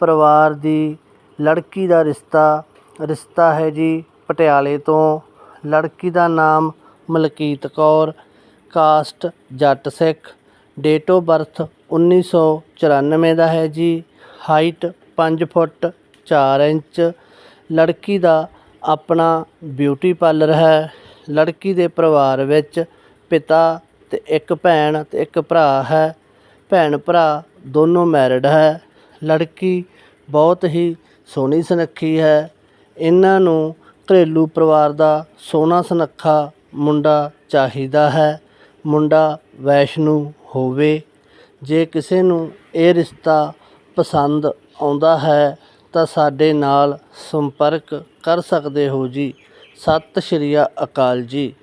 ਪਰਿਵਾਰ ਦੀ ਲੜਕੀ ਦਾ ਰਿਸ਼ਤਾ ਰਿਸ਼ਤਾ ਹੈ ਜੀ ਪਟਿਆਲੇ ਤੋਂ। ਲੜਕੀ ਦਾ ਨਾਮ Malkeet Kaur, caste Jat Sikh. Date of birth 1994 ਦਾ ਹੈ ਜੀ। ਹਾਈਟ 5 ਫੁੱਟ 4 ਇੰਚ। ਲੜਕੀ ਦਾ ਆਪਣਾ ਬਿਊਟੀ ਪਾਰਲਰ ਹੈ। ਲੜਕੀ ਦੇ ਪਰਿਵਾਰ ਵਿੱਚ ਪਿਤਾ ਤੇ ਇੱਕ ਭੈਣ ਤੇ ਇੱਕ ਭਰਾ ਹੈ। ਭੈਣ ਭਰਾ ਦੋਨੋਂ ਮੈਰਿਡ ਹੈ। ਲੜਕੀ ਬਹੁਤ ਹੀ ਸੋਹਣੀ ਸੁਨੱਖੀ ਹੈ। ਇਹਨਾਂ ਨੂੰ ਘਰੇਲੂ ਪਰਿਵਾਰ ਦਾ ਸੋਹਣਾ ਸੁਨੱਖਾ ਮੁੰਡਾ ਚਾਹੀਦਾ ਹੈ। ਮੁੰਡਾ ਵੈਸ਼ਨੂੰ ਹੋਵੇ। ਜੇ ਕਿਸੇ ਨੂੰ ਇਹ ਰਿਸ਼ਤਾ ਪਸੰਦ ਆਉਂਦਾ ਹੈ, ਤਾਂ ਸਾਡੇ ਨਾਲ ਸੰਪਰਕ ਕਰ ਸਕਦੇ ਹੋ ਜੀ। ਸਤਿ ਸ਼੍ਰੀ ਅਕਾਲ ਜੀ।